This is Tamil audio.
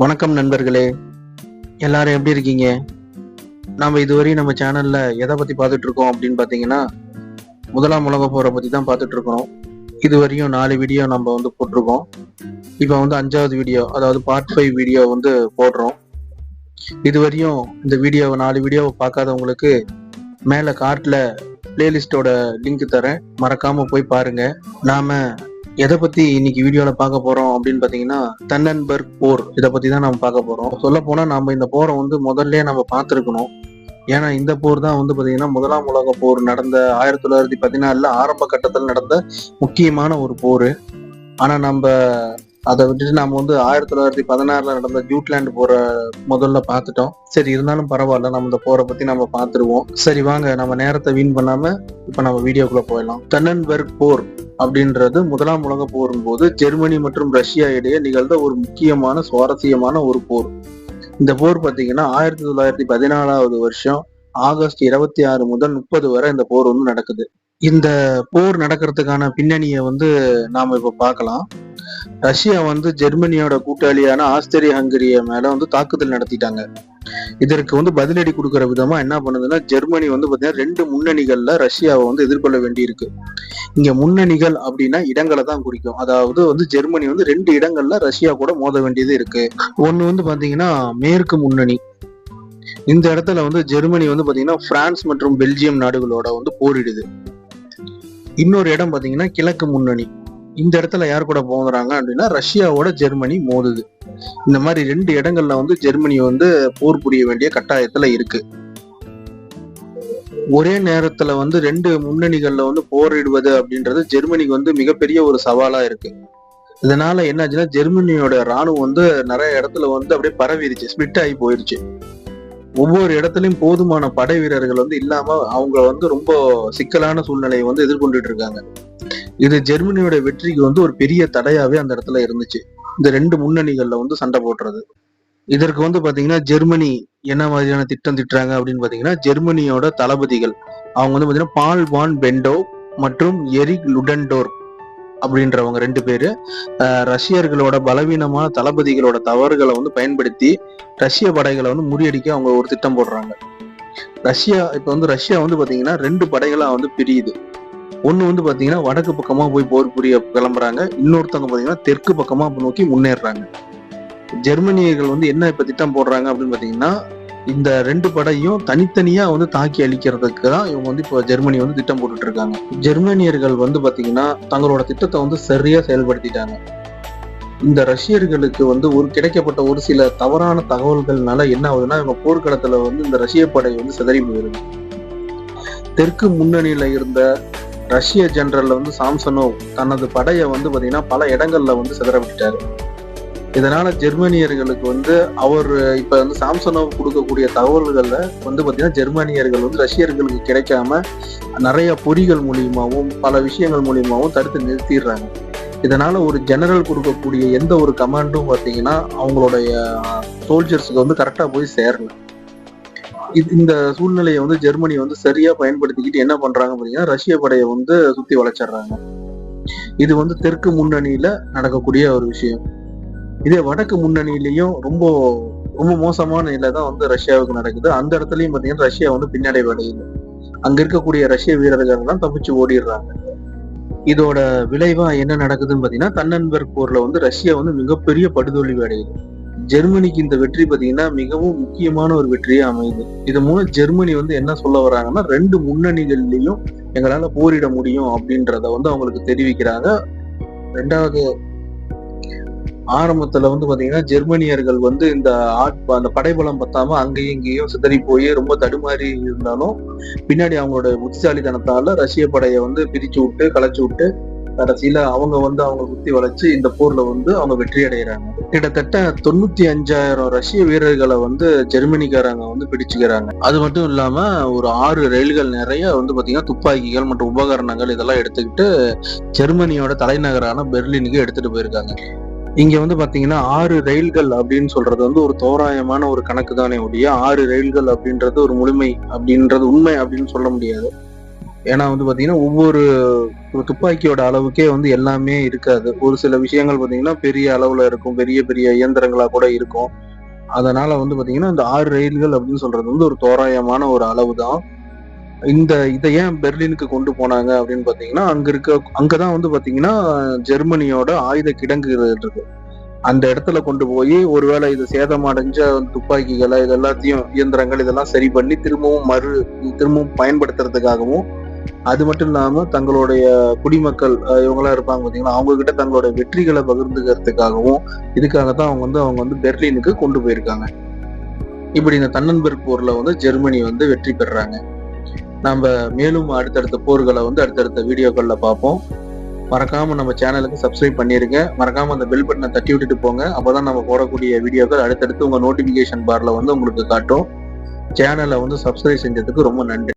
வணக்கம் நண்பர்களே. எல்லாரும் எப்படி இருக்கீங்க? நாம் இதுவரையும் நம்ம சேனல்ல எதை பத்தி பார்த்துட்டு இருக்கோம் அப்படின்னு பாத்தீங்கன்னா முதலாம் உலக போரை பத்தி தான் பார்த்துட்டு இருக்கிறோம் இதுவரையும் நாலு வீடியோ நம்ம வந்து போட்டிருக்கோம். இப்போ வந்து அஞ்சாவது வீடியோ அதாவது பார்ட் ஃபைவ் வீடியோ வந்து போடுறோம். இதுவரையும் இந்த வீடியோவை நாலு வீடியோவை பார்க்காதவங்களுக்கு மேல கார்ட்ல பிளேலிஸ்டோட லிங்க் தரேன். மறக்காம போய் பாருங்க. நாம எதை பத்தி இன்னைக்கு வீடியோல பார்க்க போறோம் அப்படின்னு பாத்தீங்கன்னா தன்னன்பர்க் போர் இதை பத்தி தான் நம்ம பார்க்க போறோம். சொல்ல போனா நம்ம இந்த போரை வந்து முதல்ல நம்ம பார்த்துருக்கணும். ஏன்னா இந்த போர் தான் வந்து பாத்தீங்கன்னா முதலாம் உலக போர் நடந்த ஆயிரத்தி தொள்ளாயிரத்தி பதினாலுல ஆரம்ப கட்டத்தில் நடந்த முக்கியமான ஒரு போர். ஆனா நம்ம அதை விட்டுட்டு நம்ம வந்து ஆயிரத்தி தொள்ளாயிரத்தி பதினாறுல நடந்த ஜூட்லாண்ட் போற முதல்ல பார்த்துட்டோம். சரி இருந்தாலும் பரவாயில்ல நம்ம இந்த போரை பத்தி நம்ம பார்த்துருவோம். சரி வாங்க நம்ம நேரத்தை வீண் பண்ணாம இப்ப நம்ம வீடியோக்குள்ள போயிடலாம். தன்னன்பர்க் போர் அப்படின்றது முதலாம் உலக போரின் போது ஜெர்மனி மற்றும் ரஷ்யா இடையே நிகழ்ந்த ஒரு முக்கியமான சுவாரஸ்யமான ஒரு போர். இந்த போர் பாத்தீங்கன்னா ஆயிரத்தி தொள்ளாயிரத்தி பதினாலாவது வருஷம் ஆகஸ்ட் இருபத்தி ஆறு முதல் முப்பது வரை இந்த போர் வந்து நடக்குது. இந்த போர் நடக்கிறதுக்கான பின்னணியை வந்து நாம இப்ப பார்க்கலாம். ரஷ்யா வந்து ஜெர்மனியோட கூட்டாளியான ஆஸ்திரிய ஹங்கரிய மேல வந்து தாக்குதல் நடத்திட்டாங்க. இதற்கு வந்து பதிலடி கொடுக்கற விதமா என்ன பண்ணுதுன்னா ஜெர்மனி வந்து பாத்தீங்கன்னா ரெண்டு முன்னணிகள்ல ரஷ்யாவை வந்து எதிர்கொள்ள வேண்டியிருக்கு. இங்க முன்னணிகள் அப்படின்னா இடங்களை தான் குறிக்கும். அதாவது வந்து ஜெர்மனி வந்து ரெண்டு இடங்கள்ல ரஷ்யா கூட மோத வேண்டியது இருக்கு. ஒண்ணு வந்து பாத்தீங்கன்னா மேற்கு முன்னணி. இந்த இடத்துல வந்து ஜெர்மனி வந்து பாத்தீங்கன்னா பிரான்ஸ் மற்றும் பெல்ஜியம் நாடுகளோட வந்து போரிடுது. இன்னொரு இடம் பார்த்தீங்கன்னா கிழக்கு முன்னணி. இந்த இடத்துல யார் கூட போகிறாங்க அப்படின்னா ரஷ்யாவோட ஜெர்மனி மோதுது. இந்த மாதிரி ரெண்டு இடங்கள்ல வந்து ஜெர்மனி வந்து போர் புரிய வேண்டிய கட்டாயத்துல இருக்கு. ஒரே நேரத்துல வந்து ரெண்டு முன்னணிகள்ல வந்து போரிடுவது அப்படின்றது ஜெர்மனிக்கு வந்து மிகப்பெரிய ஒரு சவாலா இருக்கு. இதனால என்னாச்சுன்னா ஜெர்மனியோட ராணுவம் வந்து நிறைய இடத்துல வந்து அப்படியே பரவிடுச்சு ஸ்பிட் ஆகி போயிருச்சு. ஒவ்வொரு இடத்துலயும் போதுமான படை வீரர்கள் வந்து இல்லாம அவங்க வந்து ரொம்ப சிக்கலான சூழ்நிலையை வந்து எதிர்கொண்டுட்டு இருக்காங்க. இது ஜெர்மனியோட வெற்றிக்கு வந்து ஒரு பெரிய தடையாவே அந்த இடத்துல இருந்துச்சு. இந்த ரெண்டு முன்னணிகள்ல வந்து சண்டை போடுறது. இதற்கு வந்து பாத்தீங்கன்னா ஜெர்மனி என்ன மாதிரியான திட்டம் திட்டுறாங்க அப்படின்னு பாத்தீங்கன்னா ஜெர்மனியோட தளபதிகள். அவங்க வந்து பாத்தீங்கன்னா பால் வான் பெண்டோ மற்றும் எரிக் லுடன்டோர் அப்படின்றவங்க ரெண்டு பேரு அஹ், ரஷ்யர்களோட பலவீனமான தளபதிகளோட தவறுகளை வந்து பயன்படுத்தி ரஷ்ய படைகளை வந்து முறியடிக்க அவங்க ஒரு திட்டம் போடுறாங்க. ரஷ்யா இப்ப வந்து ரஷ்யா வந்து பாத்தீங்கன்னா ரெண்டு படைகளா வந்து பிரியுது. ஒண்ணு வந்து பாத்தீங்கன்னா வடக்கு பக்கமா போய் போர் புரிய கிளம்புறாங்க. இன்னொருத்தவங்க பாத்தீங்கன்னா தெற்கு பக்கமா நோக்கி முன்னேறுறாங்க. ஜெர்மனியர்கள் வந்து என்ன இப்ப திட்டம் போடுறாங்க அப்படின்னு பாத்தீங்கன்னா இந்த ரெண்டு படையும் தனித்தனியா வந்து தாக்கி அழிக்கிறதுக்கு தான் இவங்க வந்து இப்போ ஜெர்மனி வந்து திட்டம் போட்டுட்டு இருக்காங்க ஜெர்மனியர்கள் வந்து பாத்தீங்கன்னா தங்களோட திட்டத்தை வந்து சரியா செயல்படுத்திட்டாங்க. இந்த ரஷ்யர்களுக்கு வந்து ஒரு கிடைக்கப்பட்ட ஒரு சில தவறான தகவல்கள்னால என்ன ஆகுதுன்னா இவங்க போர்க்களத்துல வந்து இந்த ரஷ்ய படை வந்து சிதறி போயிருது. தெற்கு முன்னணியில இருந்த ரஷ்ய ஜெனரல் வந்து சாம்சனோ தனது படையை வந்து பாத்தீங்கன்னா பல இடங்கள்ல வந்து சிதற விட்டாரு இதனால ஜெர்மனியர்களுக்கு வந்து அவர் இப்ப வந்து சாம்சனோவ் கொடுக்கக்கூடிய தகவல்கள்ல வந்து பாத்தீங்கன்னா ஜெர்மனியர்கள் வந்து ரஷ்யர்களுக்கு கிடைக்காம நிறைய பொறிகள் மூலியமாவும் பல விஷயங்கள் மூலியமாவும் தடுத்து நிறுத்திடுறாங்க. இதனால ஒரு ஜெனரல் கொடுக்கக்கூடிய எந்த ஒரு கமாண்டும் பாத்தீங்கன்னா அவங்களுடைய சோல்ஜர்ஸுக்கு வந்து கரெக்டா போய் சேரல. இது- இந்த சூழ்நிலையை வந்து ஜெர்மனி வந்து சரியா பயன்படுத்திக்கிட்டு என்ன பண்றாங்க அப்படின்னா ரஷ்ய படையை வந்து சுத்தி வளைச்சிடுறாங்க இது வந்து தெற்கு முன்னணியில நடக்கக்கூடிய ஒரு விஷயம். இதே வடக்கு முன்னணியிலையும் ரொம்ப ரொம்ப மோசமான நிலை தான் வந்து ரஷ்யாவுக்கு நடக்குது. அந்த இடத்துலயும் பாத்தீங்கன்னா ரஷ்யா வந்து பின்னடைவு அடையுது அங்க இருக்கக்கூடிய ரஷ்ய வீரர்கள் எல்லாம் தப்பிச்சு ஓடிடுறாங்க. இதோட விளைவா என்ன நடக்குதுன்னு பாத்தீங்கன்னா தன்னன்பர்க் போர்ல வந்து ரஷ்யா வந்து மிகப்பெரிய படுதோல்வி அடையுது. ஜெர்மனிக்கு இந்த வெற்றி பாத்தீங்கன்னா மிகவும் முக்கியமான ஒரு வெற்றியே அமையுது. இது மூலம் ஜெர்மனி வந்து என்ன சொல்ல வராங்கன்னா ரெண்டு முன்னணிகள்லயும் எங்களால போரிட முடியும் அப்படின்றத வந்து அவங்களுக்கு தெரிவிக்கிறாங்க. ரெண்டாவது ஆரம்பத்துல வந்து பாத்தீங்கன்னா ஜெர்மனியர்கள் வந்து இந்த ஆட் அந்த படைபலம் பத்தாம அங்கேயும் இங்கேயும் சிதறி போய் ரொம்ப தடுமாறி இருந்தாலும் பின்னாடி அவங்களோட புத்திசாலித்தனத்தால ரஷ்ய படையை வந்து பிரிச்சு விட்டு கலைச்சு விட்டு கடைசியில அவங்க வந்து அவங்க குத்தி வளைச்சு இந்த போர்ல வந்து அவங்க வெற்றி அடைகிறாங்க கிட்டத்தட்ட தொண்ணூத்தி அஞ்சாயிரம் ரஷ்ய வீரர்களை வந்து ஜெர்மனிக்காரங்க வந்து பிடிச்சுக்கிறாங்க. அது மட்டும் இல்லாம ஒரு ஆறு ரயில்கள் நிறைய வந்து பாத்தீங்கன்னா துப்பாக்கிகள் மற்றும் உபகரணங்கள் இதெல்லாம் எடுத்துக்கிட்டு ஜெர்மனியோட தலைநகரான பெர்லினுக்கு எடுத்துட்டு போயிருக்காங்க. இங்க வந்து பாத்தீங்கன்னா ஆறு ரயில்கள் அப்படின்னு சொல்றது வந்து ஒரு தோராயமான ஒரு கணக்கு தானே ஒழிய ஆறு ரயில்கள் அப்படின்றது ஒரு முழுமை அப்படின்றது உண்மை அப்படின்னு சொல்ல முடியாது. ஏன்னா வந்து பாத்தீங்கன்னா ஒவ்வொரு ஒரு துப்பாக்கியோட அளவுக்கே வந்து எல்லாமே இருக்காது. ஒரு சில விஷயங்கள் பாத்தீங்கன்னா பெரிய அளவுல இருக்கும் பெரிய பெரிய இயந்திரங்களா கூட இருக்கும். அதனால வந்து பாத்தீங்கன்னா இந்த ஆறு ரயில்கள் அப்படின்னு சொல்றது வந்து ஒரு தோராயமான ஒரு அளவு தான் இந்த இதை ஏன் பெர்லினுக்கு கொண்டு போனாங்க அப்படின்னு பாத்தீங்கன்னா அங்க இருக்க அங்கதான் வந்து பாத்தீங்கன்னா ஜெர்மனியோட ஆயுத கிடங்கு இருக்கு. அந்த இடத்துல கொண்டு போய் ஒருவேளை இது சேதமடைஞ்ச துப்பாக்கிகளை இது எல்லாத்தையும் இயந்திரங்கள் இதெல்லாம் சரி பண்ணி திரும்பவும் மறு திரும்பவும் பயன்படுத்துறதுக்காகவும் அது மட்டும் இல்லாம தங்களுடைய குடிமக்கள் அஹ், இருப்பாங்க பாத்தீங்கன்னா அவங்க கிட்ட தங்களுடைய வெற்றிகளை பகிர்ந்துக்கிறதுக்காகவும் இதுக்காகத்தான் அவங்க வந்து அவங்க வந்து பெர்லினுக்கு கொண்டு போயிருக்காங்க. இப்படி இந்த தன்னன்பெர்க் போர்ல வந்து ஜெர்மனி வந்து வெற்றி பெறாங்க. நம்ம மேலும் அடுத்தடுத்த போர்களை வந்து அடுத்தடுத்த வீடியோக்களில் பார்ப்போம். மறக்காம நம்ம சேனலுக்கு சப்ஸ்கிரைப் பண்ணிருங்க. மறக்காம அந்த பெல் பட்டனை தட்டி விட்டுட்டு போங்க. அப்பதான் நம்ம போடக்கூடிய வீடியோக்கள் அடுத்தடுத்து உங்க நோட்டிபிகேஷன் பார்ல வந்து உங்களுக்கு காட்டும். சேனலை வந்து சப்ஸ்கிரைப் செஞ்சதுக்கு ரொம்ப நன்றி.